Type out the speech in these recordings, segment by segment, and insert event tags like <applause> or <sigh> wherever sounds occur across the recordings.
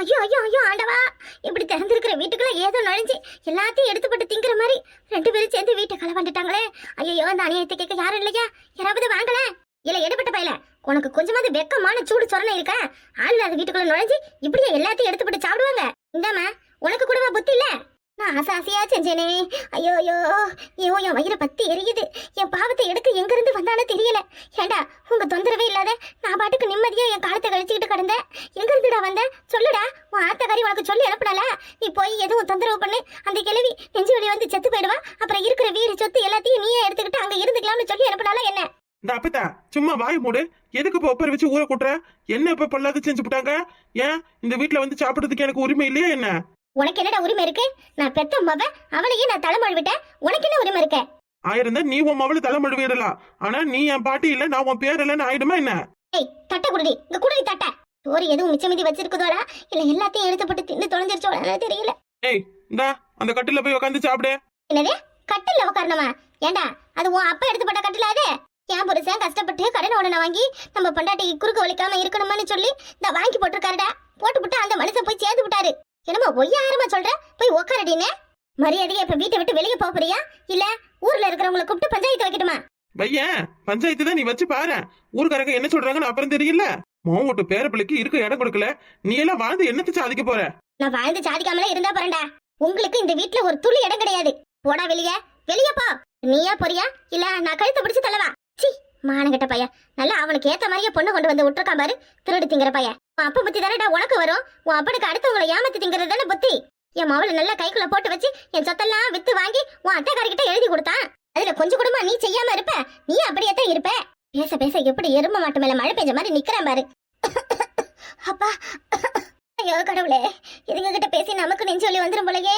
ஐயோ ஐயோ ஐயோ ஆண்டவா. இப்படி திறந்திருக்கிற வீட்டுக்குள்ள ஏதோ நுழைஞ்சு எல்லாத்தையும் எடுத்துப்பட்டு திங்கிற மாதிரி ரெண்டு பேரும் சேர்ந்து வீட்டை களை வந்துட்டாங்களே ஐயோ அந்த அநியாயத்தை கேட்க யாரும் இல்லையா? யாராவது வாங்கல? இல்ல எடுபட்ட பையல. உனக்கு கொஞ்சமாவது வெக்கமான சூடு சொரணை இருக்க? ஆள் இல்லாத வீட்டுக்குள்ள நுழைஞ்சு இப்படியே எல்லாத்தையும் எடுத்துப்பட்டு சாப்பிடுவாங்க. இந்தாம்மா உனக்கு கூடவா புத்தி இல்லை? நான் ஆசை ஆசையா செஞ்சேனே. ஐயோ ஐயோ ஐயோ என் வயிறு பத்தி எரியுது. என் பாவத்தை எடுக்க எங்க இருந்து வந்தானோ தெரியல. ஏண்டா உங்க தொந்தரவே இல்லாத நான் பாட்டுக்கு நிம்மதியா என் காலத்தை கழிச்சுக்கிட்டு கிடந்தேன் எங்கிருந்துடா வந்த? சொல்லுடா உன் ஆத்தக்காரி உனக்கு சொல்லி அனுப்பல நீ போய் எதுவும் தொந்தரவு பண்ணு. அந்த கிழவி நெஞ்சு வழி வந்து செத்து போயிடுவா. அப்புறம் இருக்கிற வீடு சொத்து எல்லாத்தையும் நீயே எடுத்துக்கிட்டு அங்க இருந்துக்கலாம்னு சொல்லி அனுப்பினால என்ன? இந்த அப்பத்தா சும்மா வாய் மூடு. எதுக்கு இப்ப ஒப்பரை வச்சு ஊற கூட்டுற? என்ன இப்ப பொல்லாத செஞ்சு விட்டாங்க ஏன் இந்த வீட்ல வந்து சாப்பிடுறதுக்கு எனக்கு உரிமை இல்லையா என்ன? உனக்கு என்னடா உரிமை இருக்கு? நான் பெத்த மவ அவளையே நான் தலைமொழி விட்டேன். உனக்கு என்ன உரிமை இருக்கு? ஆயிரம் தான் நீ உன் மவளை தலைமழு விடலாம் ஆனா நீ என் பாட்டி இல்ல நான் உன் பேர் இல்லைன்னு ஆயிடுமா என்ன? ஏய் தட்டை குடுடி. இங்க குடுடி தட்டை. சோறு எதுவும் மிச்சம் மீதி வச்சிருக்குதோடா? இல்ல எல்லாத்தையும் எடுத்து போட்டு தின்னு தொலைஞ்சிருச்சோட? தெரியல. ஏய் இந்தா அந்த கட்டில போய் உட்காந்து சாப்பிடு. என்னது? கட்டில்ல உட்காரணுமா ஏண்டா அது உன் அப்பா எடுத்து போட்ட கட்டில அது? என் புருஷன் கஷ்டப்பட்டு கடன் உடனே வாங்கி நம்ம பொண்டாட்டி குறுக்க வலிக்காம இருக்கணும்னு சொல்லி இந்த வாங்கி போட்டிருக்காருடா. போட்டு விட்டு அந்த மனுஷன் போய் சேர்ந்து என்னமோ ஒய்யாரமா சொல்ற? போய் உட்காரடின்னு மரியாதையா இப்ப வீட்டை விட்டு வெளியே போப் போறியா இல்ல ஊர்ல இருக்கிறவங்கள கூப்பிட்டு பஞ்சாயத்து வைக்கட்டுமா? பையன் பஞ்சாயத்து தான் நீ வச்சு பாரு. ஊருக்காரங்க என்ன சொல்றாங்கன்னு அப்புறம் தெரியல. மோவோட்டு பேர பிள்ளைக்கு இருக்க இடம் கொடுக்கல. நீ எல்லாம் வாழ்ந்து என்னத்தை சாதிக்க போற? நான் வாழ்ந்து சாதிக்காமலே இருந்தா போறேன்டா உங்களுக்கு இந்த வீட்ல ஒரு துளி இடம் கிடையாது. போடா வெளிய. வெளிய போ. நீயா போறியா? இல்ல நான் கழுத்தை பிடிச்சு தள்ளவா? சி மானகட்ட பையன். நல்லா அவனுக்கு ஏத்த மாதிரியே பொண்ணு கொண்டு வந்து விட்டுருக்கான் பாரு. திருடி திங்கிற பையன். உன் அப்பா புத்தி தானடா உனக்கு வரும்? உன் அப்பனுக்கு அடுத்தவங்களை ஏமாத்தி திங்கிறது தானே புத்தி? என் மவளை நல்லா கைக்குள்ள போட்டு வச்சு என் சொத்தெல்லாம் வித்து வாங்கி உன் அத்தைக்காரிக்கிட்ட எழுதி கொடுத்தான். அதுல கொஞ்சம் குடும்பம் நீ செய்யாம இருப்ப. நீ அப்படியே தான் இருப்ப. பேச பேச எப்படி எறும்ப மாட்டு மேல மழை பெஞ்ச மாதிரி நிக்கிறான் பாரு. அப்பா. ஐயோ கடவுளே. இதுங்க கிட்ட பேசி நமக்கு நெஞ்சு வலி வந்துரும் போலயே.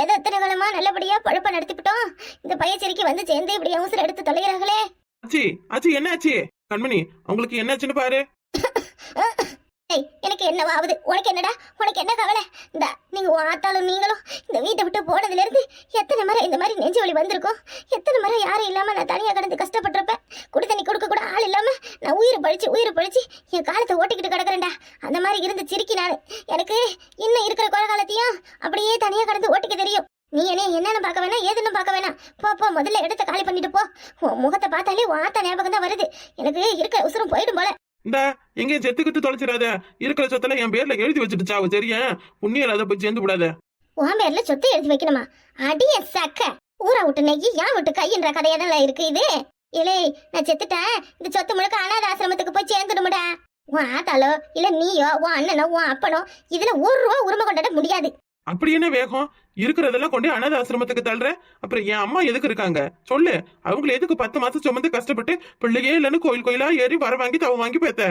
ஏதோ எத்தனை காலமா நல்லபடியா பழப்ப நடத்திவிட்டோம். இந்த பையச்சேரிக்கு வந்து சேர்ந்து இப்படி அவசரம் எடுத்து தொலைகிறாங்களே ஆச்சி ஆச்சி என்ன ஆச்சு கண்மணி உங்களுக்கு என்னாச்சுன்னு பாரு. <laughs> ஏய் எனக்கு என்னவா ஆகுது உனக்கு என்னடா? உனக்கு என்ன கவலை? இந்த நீங்க ஆத்தாலும் நீங்களும் இந்த வீட்டை விட்டு போனதுல இருந்து எத்தனை முறை இந்த மாதிரி நெஞ்சு வலி வந்திருக்கும்? எத்தனை முறை யாரும் இல்லாம நான் தனியா கிடந்து கஷ்டப்பட்டிருப்பேன் குடி தண்ணி கொடுக்க கூட ஆள் இல்லாம நான் உயிரை பழிச்சு உயிரை பழிச்சு என் காலத்தை ஓட்டிக்கிட்டு கிடக்குறேன்டா. அந்த மாதிரி இருந்து சிரிக்கி நான். எனக்கு இன்னும் இருக்கிற குறை காலத்தையும் அப்படியே தனியா கடந்து ஓட்டிக்க தெரியும். நீ என்ன என்னன்னு பார்க்க வேணாம் ஏதுன்னு பார்க்க வேணாம். போ போ முதல்ல இடத்த காலி பண்ணிட்டு போ. உன் முகத்தை பார்த்தாலே உன் ஆத்தா ஞாபகம் தான் வருது. எனக்கு இருக்க உசுரம் போயிடும் போல. இந்த எங்கேயும் செத்துக்கிட்டு தொலைச்சிடாத. இருக்கிற சொத்துல என் பேர்ல எழுதி வச்சுட்டு சாவு சரியா? புண்ணியம் அதை போய் சேர்ந்து விடாத. உன் பேர்ல சொத்து எழுதி வைக்கணுமா? அடிய சக்க. ஊரா விட்டு நெய்யி யான் விட்டு கையின்ற கதையெல்லாம் இருக்கு இது. இலே நான் செத்துட்டேன். இந்த சொத்து முழுக்க அனாத ஆசிரமத்துக்கு போய் சேர்ந்துடுமுடா. உன் ஆத்தாலோ இல்ல நீயோ உன் அண்ணனோ உன் அப்பனோ இதுல ஒரு ரூபா உரிமை கொண்டாட முடியாது. அப்படி என்ன வேகம்? இருக்கிறதெல்லாம் கொண்டு அனாத ஆசிரமத்துக்கு தள்ளுற? அப்புறம் என் அம்மா எதுக்கு இருக்காங்க? சொல்லு. அவங்கள எதுக்கு பத்து மாசம் சுமந்து கஷ்டப்பட்டு பிள்ளையே இல்லைன்னு கோயில் கோயிலா ஏறி வர வாங்கி தவ வாங்கி பேத்த?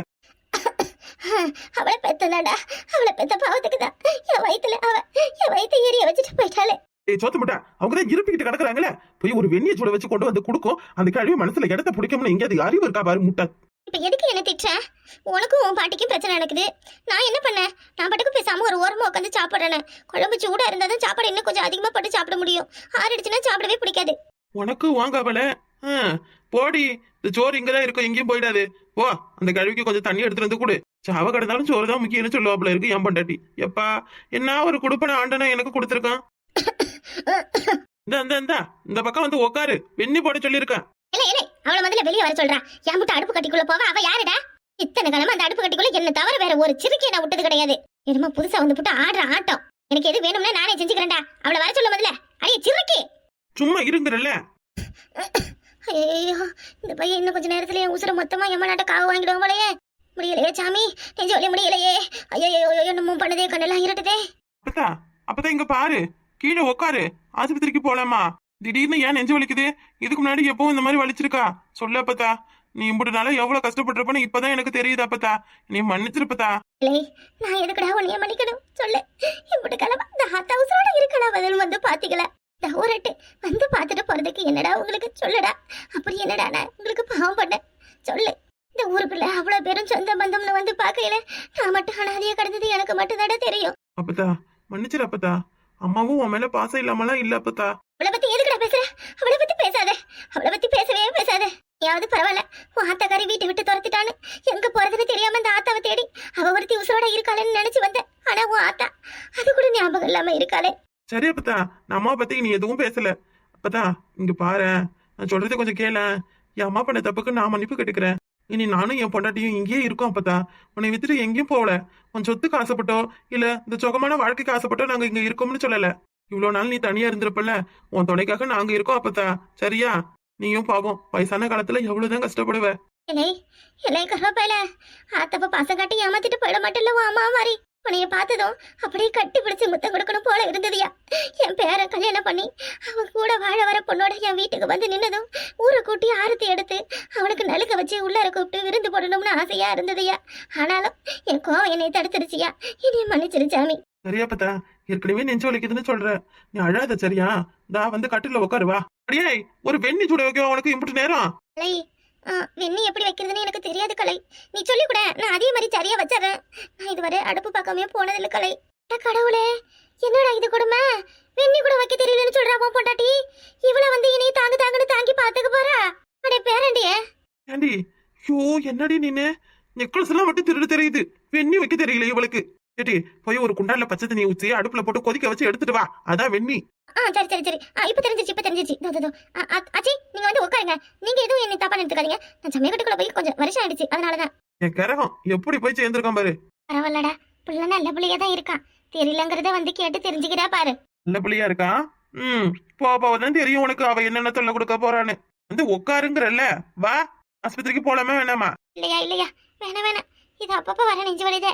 <laughs> அவளை பெத்தனடா. அவளை பெத்த பாவத்துக்கு தான். என் வயித்துல அவ என் வயித்தை எரிய வச்சுட்டு போயிட்டாளே. ஏய் சோத்து முட்டா அவங்க தான் இருப்பிக்கிட்டு கிடக்குறாங்களே? போய் ஒரு வெந்நிய சூட வச்சு கொண்டு வந்து கொடுக்கும். அந்த கழிவு மனசுல இடத்த பிடிக்கும்னு இங்க அது அறிவு இருக்கா பாரு முட்டை. இப்ப எதுக்கு என்ன திட்டுற? உனக்கும் உன் பாட்டிக்கும் பிரச்சனை நடக்குது. நான் என்ன பண்ணேன் நான் பாட்டுக்கு பேசாம ஒரு ஓரமா உட்காந்து சாப்பிடுறேன் குழம்பு சூடா இருந்தா தான் சாப்பாடு இன்னும் கொஞ்சம் அதிகமா போட்டு சாப்பிட முடியும். ஆறிடுச்சுன்னா சாப்பிடவே பிடிக்காது. உனக்கு வாங்க அவள போடி. இந்த சோறு இங்கதான் இருக்கும் எங்கேயும் போயிடாது. போ அந்த கழுவிக்கு கொஞ்சம் தண்ணி எடுத்துட்டு வந்து கொடு. சாவ கிடந்தாலும் சோறு தான் முக்கியம்னு சொல்லுவாப்புல இருக்கு என் பொண்டாட்டி. எப்பா என்ன ஒரு குடுப்பன ஆண்டனா எனக்கு கொடுத்துருக்கான்? இந்த <coughs> இந்த இந்த. பக்கம் வந்து உக்காரு. வெண்ணி போட சொல்லியிருக்கேன். அவள முதல்ல வெளியே வர சொல்றா. என் மட்டும் அடுப்பு கட்டிக்குள்ள போவ அவ யாருடா? இத்தனை காலமா அந்த அடுப்பு கட்டிக்குள்ள என்ன தவிர வேற ஒரு சிறுக்கியை நான் விட்டது கிடையாது. என்னமோ புதுசா வந்து போட்டு ஆடுற ஆட்டம். எனக்கு எது வேணும்னா நானே செஞ்சுக்கிறேன்டா. அவளை வர சொல்ல முதல்ல. அடியே சிறுக்கி! சும்மா இருங்குறல்ல ஐயோ இந்த பையன் இன்னும் கொஞ்ச நேரத்துல என் உசுர மொத்தமா எம்ம நாட்ட காவு வாங்கிடுவோம் போலயே. முடியலையே சாமி. நெஞ்சு வலி முடியலையே. ஐயோ என்னமோ பண்ணதே கண்ணெல்லாம் இருட்டுதே. அப்பதா அப்பதான் இங்க பாரு. கீழே உக்காரு. ஆஸ்பத்திரிக்கு போலாமா? திடீர்னு ஏன் நெஞ்சு வலிக்குது? இதுக்கு முன்னாடி எப்பவும் இந்த மாதிரி வலிச்சிருக்கா? சொல்லு அப்பத்தா. நீ இம்புட்டுனால எவ்வளவு கஷ்டப்பட்டிருப்பன்னு இப்பதான் எனக்கு தெரியுது அப்பத்தா. நீ மன்னிச்சிருப்பதா நான் எதுக்குடா உன்னைய மன்னிக்கணும்? சொல்லு. இப்படி கிளம்ப இந்த ஹாத் ஹவுஸோட இருக்கடா பதில் வந்து பாத்தீங்களா ஊரட்டு வந்து பார்த்துட்டு போறதுக்கு என்னடா உங்களுக்கு? சொல்லுடா. அப்படி என்னடா நான் உங்களுக்கு பாவம் பண்ணேன்? சொல்லு. இந்த ஊருக்குள்ள அவ்வளவு பேரும் சொந்த பந்தம்னு வந்து பார்க்கையில நான் மட்டும் அனாதையா கிடந்தது எனக்கு மட்டும் தெரியும். அப்பதா மன்னிச்சிரு அப்பதா அம்மாவும் உன் மேல பாசம் இல்லாமலாம் இல்ல அப்பதா அவளை பத்தி எதுக்குடா பேசுற? அவளை பத்தி பேசாத. அவளை பத்தி பேசவே பேசாத. யாவது பரவாயில்ல உன் ஆத்தாக்காரி வீட்டை விட்டு துரத்திட்டான்னு எங்க போறதுன்னு தெரியாம இந்த ஆத்தாவை தேடி அவ ஒருத்தி உசுரோட இருக்காளன்னு நினைச்சு வந்தேன் ஆனா உன் ஆத்தா அது கூட ஞாபகம் இல்லாம இருக்காளே. சரி அப்பதா நான் அம்மா பத்தி நீ எதுவும் பேசல. அப்பதா இங்க பாரு நான் சொல்றதை கொஞ்சம் கேள. என் அம்மா பண்ண தப்புக்கு நான் மன்னிப்பு கேட்டுக்கிறேன். இனி நானும் என் பொண்டாட்டியும் இங்கேயே இருக்கோம் அப்பதா உன்னை வித்துட்டு எங்கேயும் போகல. உன் சொத்துக்கு ஆசைப்பட்டோ இல்ல இந்த சுகமான வாழ்க்கைக்கு ஆசைப்பட்டோ நாங்க இங்க இருக்கோம்னு சொல்லல. இவ்வளோ நாள் நீ தனியா இருந்திருப்பல உன் துணைக்காக நாங்க இருக்கோம் அப்பதா சரியா? நீயும் பாவம் வயசான காலத்துல எவ்வளவுதான் கஷ்டப்படுவ. இலை இலை கருவாப்பையில ஆத்தப்ப பாசம் காட்டி ஏமாத்திட்டு போயிட மாட்டேல்ல உன் அம்மா மாதிரி உன்னைய பார்த்ததும் அப்படியே கட்டி பிடிச்சு முத்தம் கொடுக்கணும் போல இருந்ததுயா. என் பேரை கல்யாணம் பண்ணி அவன் கூட வாழ வர பொண்ணோட என் வீட்டுக்கு வந்து நின்னதும் ஊரை கூட்டி ஆரத்தி எடுத்து அவனுக்கு நலுக்க வச்சு உள்ளார கூப்பிட்டு விருந்து போடணும்னு ஆசையா இருந்ததுயா. ஆனாலும் என் கோவம் என்னை தடுத்துருச்சியா. என்னைய மன்னிச்சிரு சாமி. சரியா பத்தா ஏற்கனவே நெஞ்சு வலிக்குதுன்னு சொல்ற. நீ அழாத சரியா? தா வந்து கட்டில உட்காருவா அடியே ஒரு வெண்ணி சுட வைக்க உனக்கு? இம்புட்டு நேரம். கலை வெண்ணி எப்படி வைக்கிறதுன்னு எனக்கு தெரியாது கலை. நீ சொல்லி கூட நான் அதே மாதிரி சரியா வச்சிடறேன். நான் இதுவரை அடுப்பு பார்க்காம போனதில்ல கலை. கடவுளே என்னடா இது கொடுமை? வெண்ணி கூட வைக்க தெரியலன்னு சொல்றா உன் பொண்டாட்டி. இவள வந்து இனி தாங்கு தாங்குன்னு தாங்கி பாத்துக்க போறா? அடே பேரண்டியே. ஏண்டி? ஐயோ என்னடி நீனு நெக்லஸ் எல்லாம் மட்டும் திருடு தெரியுது. வெண்ணி வைக்க தெரியல இவளுக்கு. ஏடி போய் ஒரு குண்டான்ல பச்சை தண்ணி ஊற்றி அடுப்புல போட்டு கொதிக்க வச்சு எடுத்துட்டு வா. அதான் வெண்ணி. ஆ சரி சரி சரி. ஆ இப்போ தெரிஞ்சிச்சு இப்போ தெரிஞ்சிச்சு ஆ, ஆச்சி நீங்க வந்து உட்காருங்க. நீங்க எதுவும் என்னை தப்பா எடுத்துக்காதீங்க நான் சமயக்கட்டுக்குள்ள போய் கொஞ்சம் வருஷம் ஆயிடுச்சு. அதனாலதான். என் கரகம் எப்படி போய் சேர்ந்திருக்கான் பாரு. பரவாயில்லடா. புள்ள நல்ல புள்ளையா தான் இருக்கான். தெரியலங்கிறத வந்து கேட்டு தெரிஞ்சுக்கிறா பாரு. நல்ல பிள்ளையா இருக்கான் ம். போ போதான் தெரியும் உனக்கு. அவ என்னென்ன தொல்லை கொடுக்க போறான்னு. வந்து உட்காருங்கிறல்ல. வா. ஆஸ்பத்திரிக்கு போலாமா வேணாமா? இல்லையா இல்லையா. வேணாம் வேணாம். இது அப்பப்போ வர நெஞ்சு வலிதே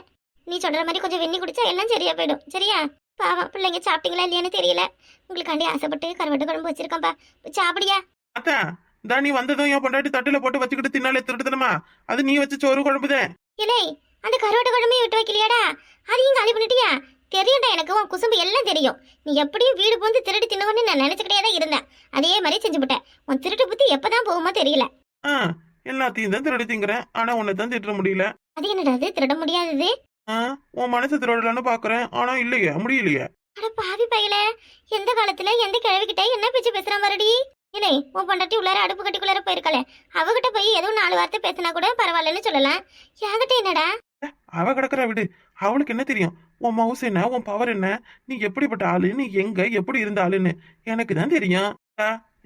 நீ சொல்ற மாதிரி கொஞ்சம் வெண்ணி குடிச்சா எல்லாம் சரியா போயிடும். சரியா? பாவம் பிள்ளைங்க சாப்பிட்டீங்களா இல்லையான்னு தெரியல. உங்களுக்காண்டி ஆசைப்பட்டு கருவாட்டு குழம்பு வச்சிருக்கேன்ப்பா சாப்பிடியா? அத்தான் இந்தா நீ வந்ததும் என் பொண்டாட்டி தட்டுல போட்டு வச்சுக்கிட்டு தின்னாலே திருட்டுத்தனமா அது நீ வச்ச சோறு குழம்புதே. இலை அந்த கருவாட்டு குழம்பையும் விட்டு வைக்கலையாடா? அதையும் காலி பண்ணிட்டியா? தெரியும்டா எனக்கு உன் குசும்பு எல்லாம் தெரியும். நீ எப்படியும் வீடு புகுந்து திருடி தின்னுவன்னு நான் நினைச்சுக்கிட்டே தான் இருந்தேன். அதே மாதிரி செஞ்சு விட்டேன். உன் திருட்டு புத்தி எப்பதான் போகுமோ தெரியல. ஆ எல்லாத்தையும் தான் திருடி திங்கிறேன் ஆனா உன்னை தான் திட்ட முடியல. அது என்னடா அது? திருட முடியாதது? உன் மனசு திருடலான்னு பாக்குறேன். ஆனா இல்லையே முடியலையே. அட பாவி பயல எந்த காலத்துல எந்த கிழவிக்கிட்ட என்ன பேச்சு பேசுற மாதிரிடி? இல்லை உன் பொண்டாட்டி உள்ளார அடுப்பு கட்டிக்குள்ளார போயிருக்கல அவகிட்ட போய் ஏதோ நாலு வார்த்தை பேசினா கூட பரவாயில்லன்னு சொல்லலாம் என்கிட்ட என்னடா? அவ கிடக்குற விடு. அவளுக்கு என்ன தெரியும்? உன் மவுஸ் என்ன உன் பவர் என்ன? நீ எப்படிப்பட்ட ஆளு? நீ எங்க எப்படி இருந்த ஆளுன்னு? எனக்கு தான் தெரியும்.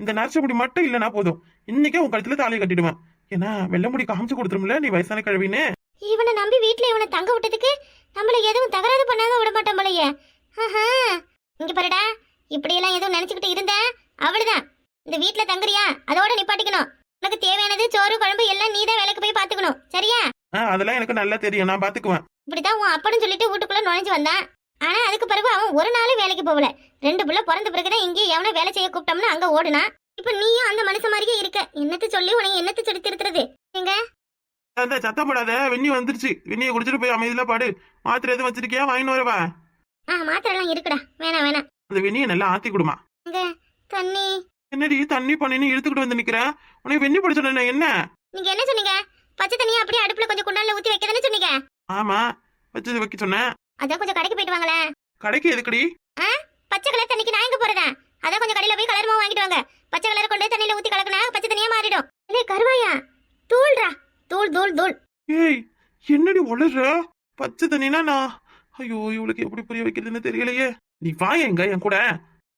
இந்த நரச முடி மட்டும் இல்லைன்னா போதும். இன்னைக்கே உன் கழுத்துல தாலியை கட்டிடுவேன். ஏன்னா வெள்ளை முடி காமிச்சு கொடுத்துருமில்ல நீ வயசான கிழவின்னு? இவனை நம்பி வீட்ல இவனை தங்க விட்டதுக்கு நம்மள எதுவும் தகராறு பண்ணாம விட போலயே. ஆஹா. இங்க பாருடா இப்படியெல்லாம் எதுவும் நினைச்சுக்கிட்டு இருந்த அவ்வளவுதான் இந்த வீட்ல தங்குறியா? அதோட நிப்பாட்டிக்கணும். உனக்கு தேவையானது சோறு குழம்பு எல்லாம் நீதான் வேலைக்கு போய் பாத்துக்கணும் சரியா? அதெல்லாம் எனக்கு நல்லா தெரியும். நான் பாத்துக்குவேன் இப்படிதான் உன் அப்பன்னு சொல்லிட்டு வீட்டுக்குள்ள நுழைஞ்சு வந்தான். ஆனா அதுக்கு பிறகு அவன் ஒரு நாளும் வேலைக்கு போகல. ரெண்டு புள்ள பிறந்த பிறகுதான் இங்கே எவனோ வேலை செய்ய கூப்பிட்டோம்னு அங்க ஓடுனான். இப்ப நீயும் அந்த மனுஷன் மாதிரியே இருக்க. என்னத்த சொல்லி உனக்கு என்னத்த சொல்லி திருத்துறது? எங்க? அந்த சத்தம் போடாத? வெண்ணி வந்துருச்சு. வெண்ணியை குடிச்சிட்டு போய் அமைதியில பாடு. மாத்திரை எதுவும் வச்சிருக்கியா? வாங்கிட்டு வரவா? ஆ மாத்திரை எல்லாம் இருக்குடா. வேணாம் வேணாம். அந்த வெண்ணியை நல்லா ஆத்தி கொடுமா. இங்க தண்ணி. என்னடி தண்ணி பண்ணின்னு இழுத்துக்கிட்டு வந்து நிக்கிற? உனக்கு வெண்ணி படிச்சோட என்ன? நீங்க என்ன சொன்னீங்க? பச்சை தண்ணியை அப்படியே அடுப்புல கொஞ்சம் குண்டான்ல ஊத்தி வைக்க தானே சொன்னீங்க? ஆமா. வச்சது வைக்க சொன்னேன் அதான் கொஞ்சம் கடைக்கு போயிட்டு வாங்களேன் கடைக்கு எதுக்குடி? பச்சை கலர் தண்ணிக்கு நான் எங்க போறதா அதான் கொஞ்சம் கடையில போய் கலர் மாவு வாங்கிட்டு வாங்க. பச்சை கலர் கொண்டு தண்ணியில ஊத்தி கலக்குனா பச்சை தண்ணியா மாறிடும். கருவாயா? தூள்ரா தூள் தூள் தூள் ஏய் என்னடி உளற? பச்சை தண்ணினா நான் ஐயோ இவளுக்கு எப்படி புரிய வைக்கிறதுன்னு தெரியலையே. நீ வா எங்க என் கூட.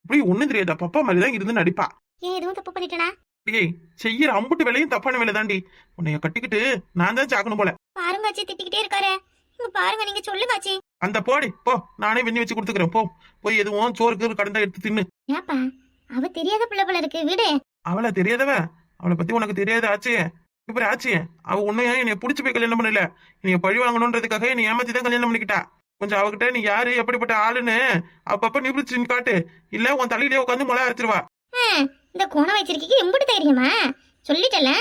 இப்படி ஒண்ணும் தெரியாதா? பப்பா மாதிரி தான் இருந்து நடிப்பா. ஏன் எதுவும் தப்பு பண்ணிட்டேனா? ஏய் செய்யற அம்புட்டு வேலையும் தப்பான வேலை தாண்டி உன்னைய கட்டிக்கிட்டு நான் தான் சாக்கணும் போல. பாருங்க ஆச்சி திட்டிக்கிட்டே இருக்காரு. இங்க பாருங்க நீங்க சொல்லுங்க ஆச்சி. அந்த போடி போ. நானே வெண்ணி வச்சு கொடுத்துக்கிறேன் போ. போய் எதுவும் சோறுக்கு கடந்தா எடுத்து தின்னு. ஏப்பா அவ தெரியாத பிள்ளை போல இருக்கு. வீடு. அவளை தெரியாதவ? அவளை பத்தி உனக்கு தெரியாத ஆச்சு? இப்ப ஆச்சு. அவ உன்னையா என்னைய புடிச்சு போய் கல்யாணம் பண்ணல? என்னைய பழி வாங்கணுன்றதுக்காக என்னை ஏமாத்தி தான் கல்யாணம் பண்ணிக்கிட்டா. கொஞ்சம் அவகிட்ட நீ யாரு எப்படிப்பட்ட ஆளுன்னு அப்பப்ப நிபுணிச்சு காட்டு. இல்ல உன் தலையிலே உட்காந்து முளை அரைச்சிருவா ஹம், இந்த கோணம் வச்சிருக்கீங்க எம்பிட்டு தைரியமா? சொல்லிட்டல.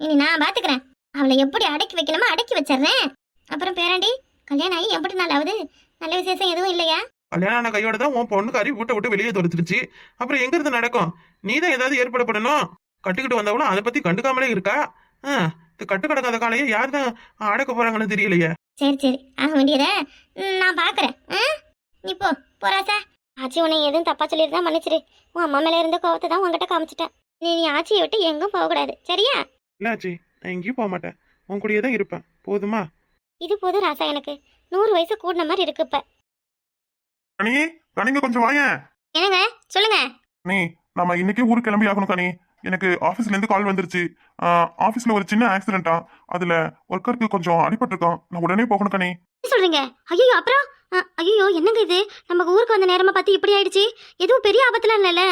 இனி நான் பாத்துக்கிறேன். அவளை எப்படி அடக்கி வைக்கணுமோ அடக்கி வச்சிடுறேன். அப்புறம் பேராண்டி கல்யாணம் ஆகி எம்பிட்டு நாள் ஆகுது. நல்ல விசேஷம் எதுவும் இல்லையா? கல்யாணம் ஆன கையோட தான் உன் பொண்ணு கறி வீட்டை விட்டு வெளியே தொடுத்துருச்சு அப்புறம் எங்க இருந்து நடக்கும்? நீ தான் ஏதாவது ஏற்பாடு பண்ணணும் கட்டிக்கிட்டு வந்தவளும் அதை பத்தி கண்டுக்காமலே இருக்கா? ஆ, இது கட்டு கிடக்காத காலையே யார் தான் அடக்க போறாங்கன்னு தெரியலையே. சரி சரி. ஆக வேண்டியத நான் பாக்குறேன். நீ போ. போறாசா ஆச்சி உன்னை எதுவும் தப்பா சொல்லியிருந்தா மன்னிச்சிரு. உன் அம்மா மேல இருந்த கோவத்தை தான் உன்கிட்ட காமிச்சிட்டேன். நீ நீ ஆச்சியை விட்டு எங்கும் போகக்கூடாது சரியா? இல்லாச்சி நான் எங்கேயும் போக மாட்டேன். உன் கூடயே தான் இருப்பேன். போதுமா? இது போதும் ராசா எனக்கு. நூறு வயசு கூடின மாதிரி இருக்கு இப்ப. கனி கனிங்க கொஞ்சம் வாயேன். என்னங்க? சொல்லுங்க. நீ நம்ம இன்னைக்கே ஊருக்கு கிளம்பி ஆகணும் கனி. எனக்கு ஆஃபீஸ்ல இருந்து கால் வந்துருச்சு ஆஃபீஸ்ல ஒரு சின்ன ஆக்சிடென்ட்டா அதுல ஒர்க்கருக்கு கொஞ்சம் அடிபட்டிருக்கான். நான் உடனே போகணும் கனி. என்ன சொல்றீங்க? ஐயோ அப்புறம்? ஐயோ என்னங்க இது? நம்ம ஊருக்கு வந்த நேரமா பார்த்து இப்படி ஆயிடுச்சு? எதுவும் பெரிய ஆபத்துலாம் இல்லைல்ல?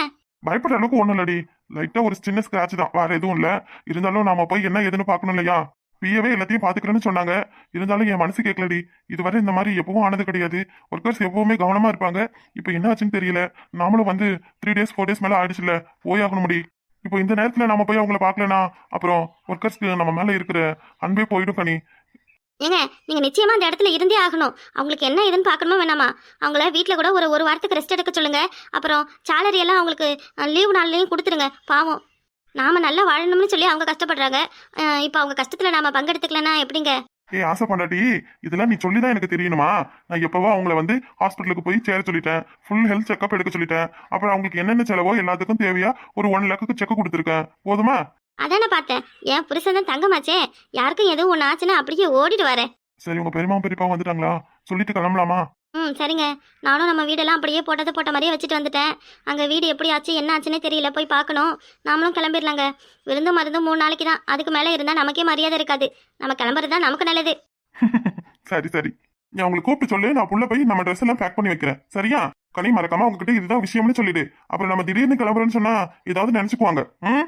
பயப்படுற அளவுக்கு ஒண்ணும் இல்லடி. லைட்டா ஒரு சின்ன ஸ்கிராட்ச் தான். வேற எதுவும் இல்ல. இருந்தாலும் நாம போய் என்ன ஏதுன்னு பார்க்கணும் இல்லையா? பியவே எல்லாத்தையும் பாத்துக்கிறேன்னு சொன்னாங்க. இருந்தாலும் என் மனசு கேட்கலடி. இதுவரை இந்த மாதிரி எப்பவும் ஆனது கிடையாது. ஒர்க்கர்ஸ் எப்பவுமே கவனமா இருப்பாங்க. இப்போ என்ன ஆச்சுன்னு தெரியல. நாமளும் வந்து த்ரீ டேஸ் ஃபோர் டேஸ் மேல ஆயிடுச்சுல போய் ஆகணும் முடி இப்போ இந்த நேரத்துல நாம போய் அவங்கள பார்க்கலனா அப்புறம் ஒர்க்கர்ஸ்க்கு நம்ம மேல இருக்கிற அன்பே போயிடும் கனி. ஏங்க நீங்க நிச்சயமா அந்த இடத்துல இருந்தே ஆகணும். அவங்களுக்கு என்ன ஏதுன்னு பார்க்கணுமா வேணாமா? அவங்கள வீட்டில் கூட ஒரு ஒரு வாரத்துக்கு ரெஸ்ட் எடுக்க சொல்லுங்க. அப்புறம் சேலரி எல்லாம் அவங்களுக்கு லீவு நாள்லையும் கொடுத்துருங்க. பாவம். நாம நல்லா வாழணும்னு சொல்லி அவங்க கஷ்டப்படுறாங்க. இப்போ அவங்க கஷ்டத்துல நாம பங்கெடுத்துக்கலன்னா எப்படிங்க? ஏய் ஆசை பண்ணாட்டி இதெல்லாம் நீ சொல்லி தான் எனக்கு தெரியணுமா? நான் எப்பவோ அவங்கள வந்து ஹாஸ்பிட்டலுக்கு போய் சேர சொல்லிட்டேன். ஃபுல் ஹெல்த் செக்அப் எடுக்க சொல்லிட்டேன். அப்புறம் அவங்களுக்கு என்னென்ன செலவோ எல்லாத்துக்கும் தேவையா ஒரு ஒன் லேக்குக்கு செக் கொடுத்துருக்கேன். போதுமா? அதானே பார்த்தேன். என் புருஷன் தான் தங்கமாச்சே. யாருக்கும் எதுவும் ஒன்று ஆச்சுன்னா அப்படியே ஓடிட்டு வரேன் சரி உங்க பெரியமா பெரியப்பா வந்துட்டாங்களா? சொல்லிட்டு கிளம்பலாமா? ம் சரிங்க. நானும் நம்ம வீடெல்லாம் அப்படியே போட்டதை போட்ட மாதிரியே வச்சுட்டு வந்துட்டேன். அங்கே வீடு எப்படி ஆச்சு என்ன ஆச்சுன்னே தெரியல. போய் பார்க்கணும். நாமளும் கிளம்பிடலாங்க விருந்து மருந்து மூணு நாளைக்கு தான். அதுக்கு மேலே இருந்தால் நமக்கே மரியாதை இருக்காது. நம்ம கிளம்புறது தான் நமக்கு நல்லது. <laughs> சரி சரி. நீ அவங்களை கூப்பிட்டு சொல்லு. நான் புள்ள போய் நம்ம ட்ரெஸ் எல்லாம் பேக் பண்ணி வைக்கிறேன். சரியா? கனி மறக்காம உங்ககிட்ட இதுதான் விஷயம்னு சொல்லிடு. அப்புறம் நம்ம திடீர்னு கிளம்புறோம்னு சொன்னா ஏதாவது நினைச்சுக்குவாங்க. ம்?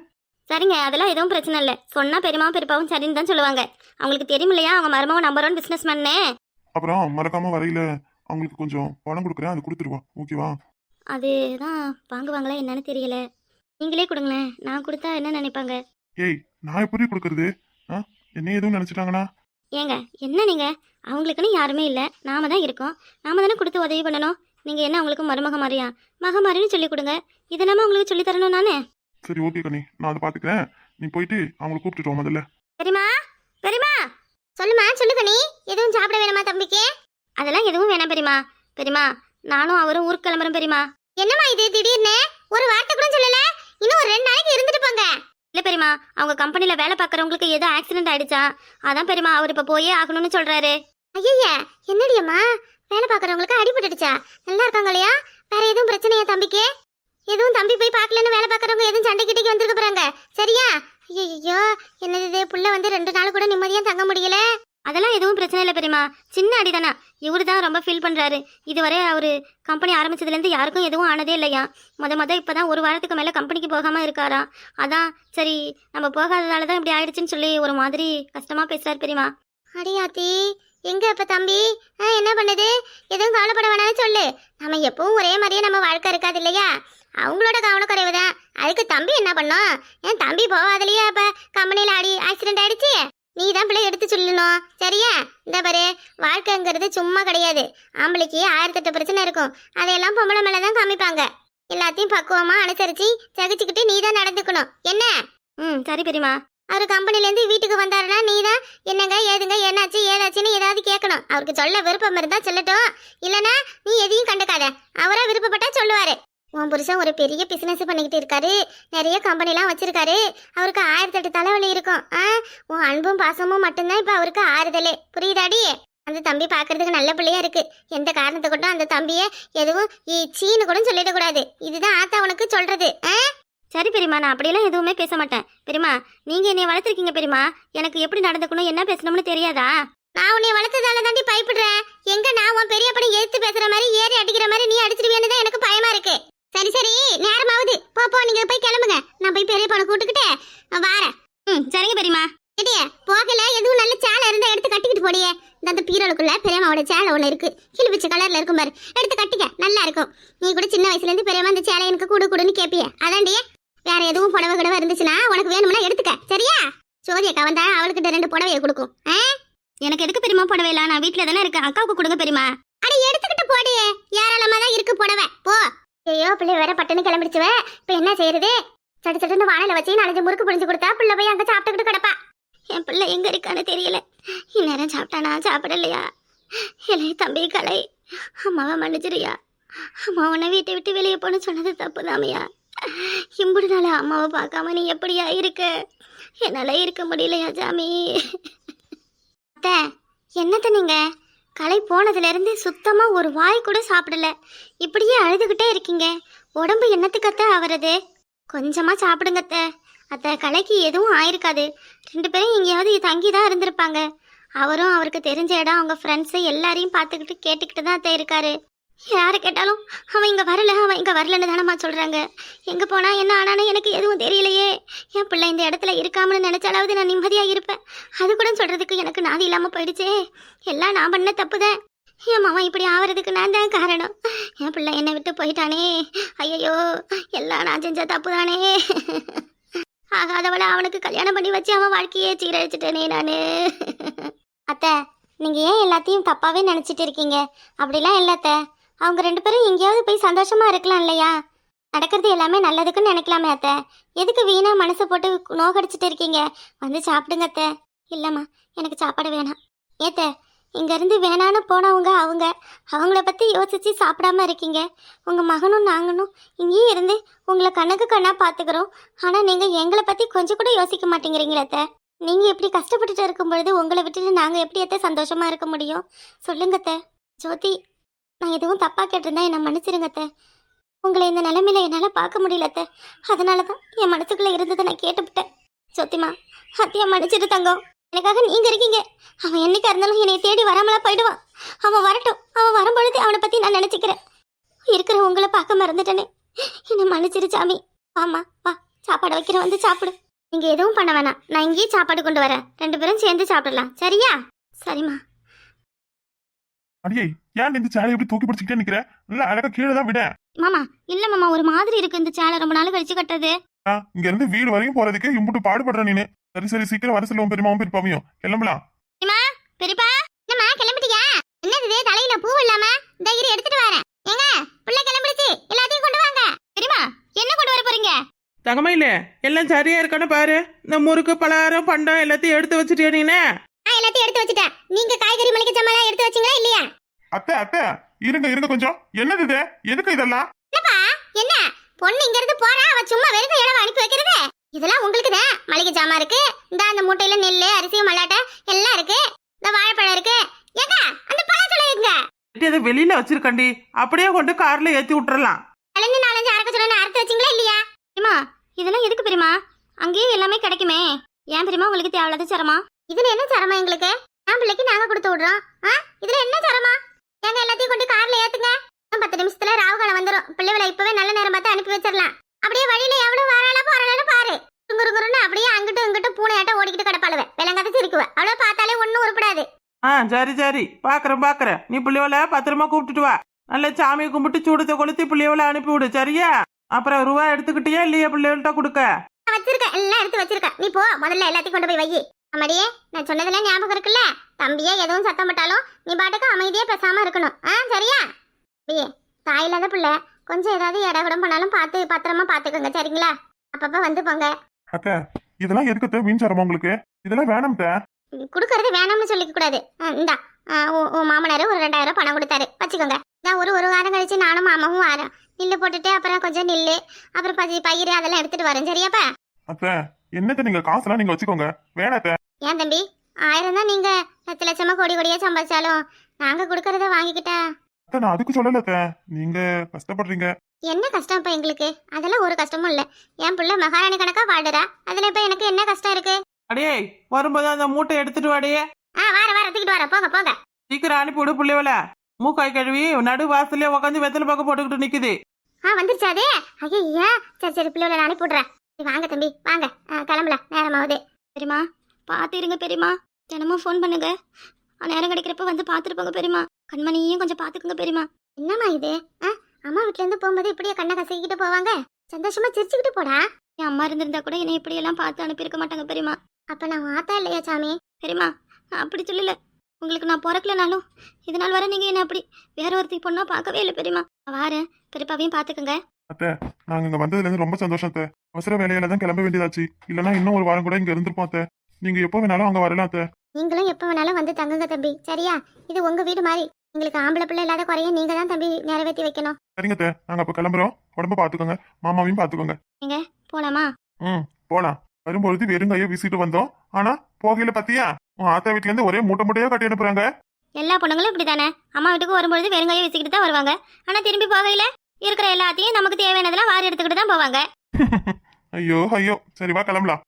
சரிங்க. அதெல்லாம் எதுவும் பிரச்சனை இல்லை. சொன்னால் பெரியமாவும் பெரியப்பாவும் சரின்னு தான் சொல்லுவாங்க. அவங்களுக்கு தெரியும் இல்லையா அவங்க மருமகம் நம்பர் ஒன் பிஸ்னஸ் மேன்னே அப்புறம் மறக்காம வரையில அவங்களுக்கு கொஞ்சம் பணம் கொடுக்குறேன் அது கொடுத்துருவா. ஓகேவா அதுதான் வாங்குவாங்களா என்னன்னு தெரியல. நீங்களே கொடுங்களேன். நான் கொடுத்தா என்ன நினைப்பாங்க? ஏய் நான் எப்படி கொடுக்கறது? ஆ? என்ன எதுவும் நினைச்சிட்டாங்கன்னா ஏங்க என்ன நீங்க? அவங்களுக்குன்னு யாருமே இல்லை. நாம தான் இருக்கோம். நாம தானே கொடுத்து உதவி பண்ணணும். நீங்க என்ன உங்களுக்கு மருமக மாதிரியா? மக மாதிரின்னு சொல்லி கொடுங்க. இதெல்லாம உங்களுக்கு சொல்லி தரணும் நானே சரி ஓகே கனி நான் அதை பாத்துக்கிறேன் நீ போயிட்டு அவங்களை கூப்பிட்டுட்டு வா முதல்ல. பெரியமா பெரியமா சொல்லுமா சொல்லு கனி எதுவும் சாப்பிட வேணுமா தம்பிக்கு? அதெல்லாம் எதுவும் வேணாம் பெரியமா பெரியமா நானும் அவரும் ஊருக்கு கிளம்புறோம் பெரியமா என்னம்மா இது திடீர்னு? ஒரு வார்த்தை கூட சொல்லல. இன்னும் ஒரு ரெண்டு நாளைக்கு இருந்துட்டு போங்க. இல்ல பெரியமா அவங்க கம்பெனில வேலை பார்க்கறவங்களுக்கு ஏதோ ஆக்சிடென்ட் ஆயிடுச்சா? அதான் பெரியமா அவர் இப்ப போயே ஆகணும்னு சொல்றாரு. ஐயா என்னடியம்மா? வேலை பார்க்கறவங்களுக்கு அடிபட்டுடுச்சா? நல்லா இருக்காங்க இல்லையா? வேற எதுவும் பிரச்சனையா தம்பிக்கு? எதுவும் தம்பி போய் பார்க்கலன்னு வேலை பார்க்கறவங்க எதுவும் சண்டை கிட்டக்கு வந்திருக்க போறாங்க சரியா ஐயோ என்னது இது புள்ள வந்து ரெண்டு நாள் கூட நிம்மதியா தங்க முடியல அதெல்லாம் எதுவும் பிரச்சனை இல்லை பெரியமா சின்ன அடிதானா இவரு தான் சொல்கிறாரு இதுவரை அவர் கம்பெனி ஆரம்பிச்சதுலேருந்து யாருக்கும் எதுவும் ஆனதே இல்லையா? முத முத இப்பதான் ஒரு வாரத்துக்கு மேலே கம்பெனிக்கு போகாமல் இருக்காராம் அதான் சரி நம்ம போகாததால தான் இப்படி ஆயிடுச்சுன்னு சொல்லி ஒரு மாதிரி கஷ்டமாக பேசுகிறார் பெரியமா அடியாத்தி எங்க இப்ப தம்பி? ஆ, என்ன பண்ணுது? எதுவும் கவலைப்பட வேணாம்னு சொல்லு. நம்ம எப்பவும் ஒரே மாதிரியே நம்ம வாழ்க்கை இருக்காது இல்லையா? அவங்களோட கவனக்குறைவு தான் அதுக்கு தம்பி என்ன பண்ணோம்? ஏன் தம்பி போவாதில்லையா அப்ப? கம்பெனியில் அடி ஆக்சிடென்ட் ஆயிடுச்சு? நீ தான் பிள்ளை எடுத்து சொல்லணும். சரியா? இந்த பாரு வாழ்க்கைங்கிறது சும்மா கிடையாது. ஆம்பளைக்கு ஆயிரத்தெட்டு பிரச்சனை இருக்கும். அதையெல்லாம் பொம்பளை மேலே தான் காமிப்பாங்க. எல்லாத்தையும் பக்குவமாக அனுசரித்து சகிச்சுக்கிட்டு நீ தான் நடந்துக்கணும். என்ன? ம் சரி பெரியமா அவர் கம்பெனிலேருந்து வீட்டுக்கு வந்தாருன்னா நீ தான் என்னங்க ஏதுங்க என்னாச்சு ஏதாச்சுன்னு ஏதாவது கேட்கணும். அவருக்கு சொல்ல விருப்பம் இருந்தால் சொல்லட்டும். இல்லைன்னா நீ எதையும் கண்டுக்காத. அவராக விருப்பப்பட்டா சொல்லுவாரு. உன் புருஷன் ஒரு பெரிய பிஸ்னஸ் பண்ணிக்கிட்டு இருக்காரு. நிறைய கம்பெனிலாம் வச்சிருக்காரு. அவருக்கு ஆயிரத்தெட்டு தலைவலி இருக்கும். ஆ உன் அன்பும் பாசமும் மட்டும்தான் இப்போ அவருக்கு ஆறுதலே. புரியுதாடி? அந்த தம்பி பார்க்கறதுக்கு நல்ல பிள்ளையா இருக்கு. எந்த காரணத்தை கொண்டும் அந்த தம்பியை எதுவும் சீனு கூட சொல்லிடக்கூடாது இதுதான் ஆத்தா உனக்கு சொல்றது. ஆ? சரி பெரியமா நான் அப்படியெல்லாம் எதுவுமே பேச மாட்டேன். பெரியமா நீங்கள் என்னை வளர்த்துருக்கீங்க பெரியமா எனக்கு எப்படி நடந்துக்கணும் என்ன பேசணும்னு தெரியாதா? நான் உன்னை வளர்த்ததால தாண்டி பயப்படுறேன். எங்க நான் உன் பெரிய படம் எதிர்த்து பேசுற மாதிரி ஏறி அடிக்கிற மாதிரி நீ அடிச்சிருவியன்னு தான் எனக்கு பயமா இருக்கு. சரி சரி நேரமாவது போ போ நீங்க போய் கிளம்புங்க. நான் போய் பெரிய படம் கூட்டுக்கிட்டு வாரேன். ம் சரிங்க பெரியமா கேட்டியே போகல எதுவும் நல்ல சேலை இருந்தா எடுத்து கட்டிக்கிட்டு போடியே இந்த அந்த பீரோளுக்குள்ள பெரியம்மாவோட சேலை ஒன்று இருக்கு. கிழிபிச்ச கலர்ல இருக்கும் பாரு. எடுத்து கட்டிக்க நல்லா இருக்கும். நீ கூட சின்ன வயசுல இருந்து பெரியம்மா அந்த சேலை எனக்கு கூடு கூடுன்னு கேப்பியே. அதாண்டியே வேற எதுவும் புடவை கிடவை இருந்துச்சுன்னா உனக்கு வேணும்னா எடுத்துக்க. சரியா? சோதி அக்கா வந்தா அவளுக்கிட்ட ரெண்டு புடவைய கொடுக்கும்? எனக்கு எதுக்கு பெரியமா புடவை இல்ல நான் வீட்ல தானே இருக்கேன். அக்காவுக்கு கொடுங்க பெரியமா அட எடுத்துக்கிட்டு போடி ஏராளமா தான் இருக்கு புடவை. போ. ஐயோ பிள்ளை வேற பட்டுன்னு கிளம்பிடுச்சுவ. இப்ப என்ன செய்யறது? சட்டு சட்டுன்னு வானல வச்சு நாலஞ்சு முறுக்கு புழிஞ்சு கொடுத்தா பிள்ளை போய் அங்க சாப்பிட்டுக்கிட்டு கிடப்பா. என் பிள்ளை எங்க இருக்கான்னு தெரியல. இந்நேரம் சாப்பிட்டானா? சாப்பிடலையா? இல்லை தம்பி கலை அம்மாவை மன்னிச்சிருயா? அம்மா உன்னை வீட்டை விட்டு வெளியே போன சொன்னது தப்பு தாமையா இம்புடு நாள் அம்மாவை பார்க்காம நீ எப்படியா இருக்க? என்னால இருக்க முடியலையா ஜாமி அத்தை என்னத்த நீங்கள் களை போனதுலேருந்து சுத்தமாக ஒரு வாய் கூட சாப்பிடல. இப்படியே அழுதுகிட்டே இருக்கீங்க. உடம்பு என்னத்துக்கத்த ஆவறது? கொஞ்சமாக சாப்பிடுங்க அத்தை. அத்தை கலைக்கு எதுவும் ஆயிருக்காது. ரெண்டு பேரும் எங்கேயாவது தங்கி தான் இருந்திருப்பாங்க. அவரும் அவருக்கு தெரிஞ்ச இடம் அவங்க ஃப்ரெண்ட்ஸு எல்லாரையும் பார்த்துக்கிட்டு கேட்டுக்கிட்டு தான் அத்தை இருக்காரு. யாரை கேட்டாலும் அவன் இங்கே வரல அவன் இங்கே வரலன்னு தானம்மா சொல்கிறாங்க எங்கே போனால் என்ன ஆனானு எனக்கு எதுவும் தெரியலையே. என் பிள்ளை இந்த இடத்துல இருக்காமனு நினச்சாலாவது நான் நிம்மதியாக இருப்பேன். அது கூட சொல்கிறதுக்கு எனக்கு நாதி இல்லாமல் போயிடுச்சே. எல்லாம் நான் பண்ண தப்பு தான் என் மாமா இப்படி ஆகிறதுக்கு நான் தான் காரணம். என் பிள்ளை என்னை விட்டு போயிட்டானே. ஐயையோ எல்லாம் நான் செஞ்ச தப்பு தானே ஆகாதவளை அவனுக்கு கல்யாணம் பண்ணி வச்சு அவன் வாழ்க்கையே சீரழிச்சிட்டேனே நான். அத்தை நீங்கள் ஏன் எல்லாத்தையும் தப்பாகவே நினச்சிட்டு இருக்கீங்க? அப்படிலாம் இல்லை அத்தை. அவங்க ரெண்டு பேரும் எங்கேயாவது போய் சந்தோஷமா இருக்கலாம் இல்லையா? நடக்கிறது எல்லாமே நல்லதுக்குன்னு நினைக்கலாமே அத்தை. எதுக்கு வீணா மனசை போட்டு நோகடிச்சிட்டு இருக்கீங்க? வந்து சாப்பிடுங்க அத்தை. இல்லைம்மா எனக்கு சாப்பாடு வேணாம். ஏத்த இங்கேருந்து வேணான்னு போனவங்க அவங்க. அவங்கள பற்றி யோசித்து சாப்பிடாம இருக்கீங்க. உங்கள் மகனும் நாங்களும் இங்கேயே இருந்து உங்களை கண்ணுக்கு கண்ணாக பார்த்துக்கிறோம் ஆனால் நீங்கள் எங்களை பற்றி கொஞ்சம் கூட யோசிக்க மாட்டேங்கிறீங்களே அத்தை. நீங்கள் எப்படி கஷ்டப்பட்டுட்டு இருக்கும் பொழுது உங்களை விட்டுட்டு நாங்கள் எப்படி அத்தை சந்தோஷமாக இருக்க முடியும்? சொல்லுங்க அத்தை. ஜோதி நான் எதுவும் தப்பாக கேட்டிருந்தா என்னை மன்னிச்சிருங்க உங்களை இந்த நிலைமையில என்னால் பார்க்க முடியல அதனால தான் என் மனசுக்குள்ளே இருந்ததை நான் கேட்டுவிட்டேன். சொத்திமா அத்தியா மன்னிச்சிட்டு தங்கம். எனக்காக நீங்க இருக்கீங்க. அவன் என்னைக்கா இருந்தாலும் என்னை தேடி வராமலா போயிடுவான். அவன் வரட்டும். அவன் வரும்பொழுது அவனை பத்தி நான் நினைச்சுக்கிறேன். இருக்கிற உங்களை பார்க்க மறந்துட்டேனே. என்னை மன்னிச்சிரு சாமி. ஆமா வா. சாப்பாடு வைக்கிறேன் வந்து சாப்பிடு. நீங்க எதுவும் பண்ண வேணாம். நான் இங்கேயே சாப்பாடு கொண்டு வரேன். ரெண்டு பேரும் சேர்ந்து சாப்பிடலாம். சரியா? சரிம்மா. அடியே ஏன் இந்த சேலை எப்படி தூக்கி பிடிச்சிக்கிட்டே நிக்கிற? இல்ல அழகா கீழே தான் விட. மாமா இல்ல மாமா ஒரு மாதிரி இருக்கு இந்த சேலை. ரொம்ப நாள் கழிச்சு கட்டது ஆ, இங்க இருந்து வீடு வரையும் போறதுக்கு இம்புட்டு பாடுபடுற நீனு. சரி சரி சீக்கிரம் வர சொல்லுவோம் பெரியமாவும் பெரியப்பாவையும். கிளம்பலாம். பெரியப்பா என்னம்மா கிளம்பிட்டியா? என்னது இது? தலையில பூ இல்லாம? இந்த இரு எடுத்துட்டு வரேன். ஏங்க புள்ள கிளம்பிடுச்சு. எல்லாத்தையும் கொண்டு வாங்க. பெரியமா என்ன கொண்டு வர போறீங்க? தங்கமயில எல்லாம் சரியா இருக்கான்னு பாரு. இந்த முறுக்கு பலகாரம் பண்டம் எல்லாத்தையும் எடுத்து வச்சுட்டியா நீனே நான்? எல்லாத்தையும் எடுத்து வச்சுட்டேன். நீங்க காய்கறி மளிகை ஜாமான் எடுத்து வச்சீங்களா இல்லையா? அத்தை அத்தை இருங்க இருங்க கொஞ்சம். என்னது இது? எதுக்கு இதெல்லாம்? என்னப்பா? என்ன? பொண்ணு இங்க இருந்து போறா அவ சும்மா வெறும் இடம் அனுப்பி வைக்கிறது? இதெல்லாம் உங்களுக்கு தான். மளிகை ஜாமான் இருக்கு. இந்த அந்த மூட்டையில நெல்லு அரிசி மல்லாட்டை எல்லாம் இருக்கு. இந்த வாழைப்பழம் இருக்கு. ஏங்க அந்த பழத்துல எங்க? அதை வெளியில வச்சிருக்கண்டி. அப்படியே கொண்டு கார்ல ஏத்தி விட்டுறலாம். கலந்து நாலஞ்சு அரைக்க சொன்ன அறுத்து வச்சீங்களா இல்லையா? பெரியமா இதெல்லாம் எதுக்கு பெரியமா அங்கேயே எல்லாமே கிடைக்குமே. ஏன் பெரியமா உங்களுக்கு தேவையில்லாத சிரமா இதுல என்ன சிரமா எங்களுக்கு? என் பிள்ளைக்கு நாங்க கொடுத்து விடுறோம். ஆ? இதுல என்ன சிரமா? ஏங்க எல்லாத்தையும் கொண்டு கார்ல ஏத்துங்க. பத்து நிமிஷத்துல ராவுகாலம் வந்துரும். பிள்ளைகளை இப்பவே நல்ல நேரம் பார்த்து அனுப்பி வச்சிடலாம் அப்படியே வழியில எவ்வளவு வராளா போறாளு பாரு. குங்குருங்குருன்னு அப்படியே அங்கிட்டும் இங்கிட்டும் பூனையாட்ட ஓடிக்கிட்டு கிடப்பாளுவ. விலங்காத சிரிக்குவ. அவ்வளவு பார்த்தாலே ஒண்ணும் உருப்படாது. ஆ சரி சரி. பாக்குறேன் பாக்குறேன். நீ பிள்ளைவள பத்திரமா கூப்பிட்டுட்டு வா. நல்ல சாமியை கும்பிட்டு சூடத்தை கொளுத்தி பிள்ளைவள அனுப்பி விடு சரியா? அப்புறம் ரூபா எடுத்துக்கிட்டியா இல்லையா பிள்ளைகள்கிட்ட கொடுக்க? நான் வச்சிருக்கேன் எல்லாம் எடுத்து வச்சிருக்கேன் நீ போ. முதல்ல எல்லாத்தையும் கொண்டு போய் வை. அம்மாடியே நான் சொன்னதெல்லாம் ஞாபகம் இருக்குல்ல? தம்பியே எதுவும் சத்தம் போட்டாலும் நீ பாட்டுக்கு அமைதியா பேசாம இருக்கணும். ஆ சரியா? அப்படியே தாய் இல்லாத பிள்ளை. கொஞ்சம் ஏதாவது இடம் பண்ணாலும் பார்த்து பத்திரமா பார்த்துக்கோங்க சரிங்களா? அப்பப்ப வந்து போங்க. அத்தை இதெல்லாம் எதுக்கு அத்தை? வீண் சரமா உங்களுக்கு? இதெல்லாம் வேணாம் கொடுக்கறது வேணாம்னு சொல்லிக்க கூடாது. இந்தா. உன் மாமனார் ஒரு ரெண்டாயிரம் பணம் கொடுத்தாரு. வச்சுக்கோங்க. நான் ஒரு ஒரு வாரம் கழிச்சு நானும் மாமாவும் வாரம். நில்லு போட்டுட்டு அப்புறம் கொஞ்சம் நில்லு அப்புறம் பயிர் அதெல்லாம் எடுத்துட்டு வரேன். சரியாப்பா? அத்தை என்னத்தை நீங்க காசெல்லாம் நீங்க வச்சுக்கோங்க. வேணாம் அத்தை. ஏன் தம்பி? ஆயிரம் தான் நீங்க லட்ச லட்சமா கோடி கோடியா சம்பாதிச்சாலும் நாங்க கொடுக்கறத வாங்கிக்கிட்டா? அத்தை நான் அதுக்கு சொல்லல அத்தை. நீங்க கஷ்டப்படுறீங்க. என்ன கஷ்டம் இப்ப எங்களுக்கு? அதெல்லாம் ஒரு கஷ்டமும் இல்ல. என் புள்ள மகாராணி கணக்கா வாடுறா அதுல இப்ப எனக்கு என்ன கஷ்டம் இருக்கு? அடே வரும்போது அந்த மூட்டை எடுத்துட்டு வாடியே ஆ வார வார தூக்கிட்டு வர. போங்க போங்க. சீக்கிரம் அனுப்பி விடு பிள்ளைவள மூக்காய் கழுவி நடு வாசல்லே உட்காந்து வெத்தலை பக்கம் போட்டுக்கிட்டு நிக்குது. ஆ வந்துருச்சா அது. ஐயா சரி சரி பிள்ளைகளை நான் அனுப்பி விடுறேன். வாங்க தம்பி வாங்க. ஆ, கிளம்பல நேரமாவது பெரியமா பார்த்து இருங்க பெரியமா தினமும் ஃபோன் பண்ணுங்க. ஆ, நேரம் கிடைக்கிறப்ப வந்து பார்த்துட்டு போங்க பெரியமா கண்மணியும் கொஞ்சம் பார்த்துக்குங்க பெரியமா என்னம்மா இது? ஆ அம்மா வீட்ல இருந்து போகும்போது இப்படியே கண்ணை கசக்கிட்டு போவாங்க? சந்தோஷமா சிரிச்சுக்கிட்டு போடா. என் அம்மா இருந்திருந்தா கூட என்னை இப்படி எல்லாம் பார்த்து அனுப்பியிருக்க மாட்டாங்க பெரியமா அப்ப நான் வாத்தா இல்லையா சாமி? பெரியமா அப்படி சொல்லல. உங்களுக்கு நான் பிறக்கலனாலும் இதனால் வர நீங்க என்ன அப்படி வேற ஒருத்தி பொண்ணா பார்க்கவே இல்லை பெரியமா வாரேன். பெரியப்பாவையும் பார்த்துக்கோங்க அத்தை நாங்க இங்க வந்ததுல இருந்து ரொம்ப சந்தோஷம் அத்தை. அவசர வேலையில தான் கிளம்ப வேண்டியதாச்சு. இல்லனா இன்னும் ஒரு வாரம் கூட இங்க இருந்திருப்போம் அத்தை. நீங்க எப்போ வேணாலும் அங்க வரலாம் அத்தை. நீங்களும் எப்போ வேணாலும் வந்து தங்குங்க தம்பி. சரியா? இது உங்க வீடு மாதிரி உங்களுக்கு ஆம்பளை பிள்ளை இல்லாத குறைய நீங்க தான் தம்பி நிறைவேற்றி வைக்கணும். சரிங்க அத்தை. நாங்க அப்ப கிளம்புறோம். உடம்ப பாத்துக்கோங்க. மாமாவையும் பாத்துக்கோங்க. போலாமா? ம் போலாம். வரும்பொழுது வெறும் கையை வீசிட்டு வந்தோம். ஆனா போகையில பாத்தியா? உன் ஆத்தா வீட்ல இருந்து ஒரே மூட்டை மூட்டையா கட்டி அனுப்புறாங்க. எல்லா பொண்ணுங்களும் இப்படி தானே அம்மா வீட்டுக்கு வரும்பொழுது வெறுங்கையை வச்சுக்கிட்டு தான் வருவாங்க. ஆனா திரும்பி போகையில? இருக்கிற எல்லாத்தையும் நமக்கு தேவையானதெல்லாம் வாரி எடுத்துக்கிட்டு தான் போவாங்க. <laughs> ஐயோ ஐயோ. சரி வா கிளம்பலாம்.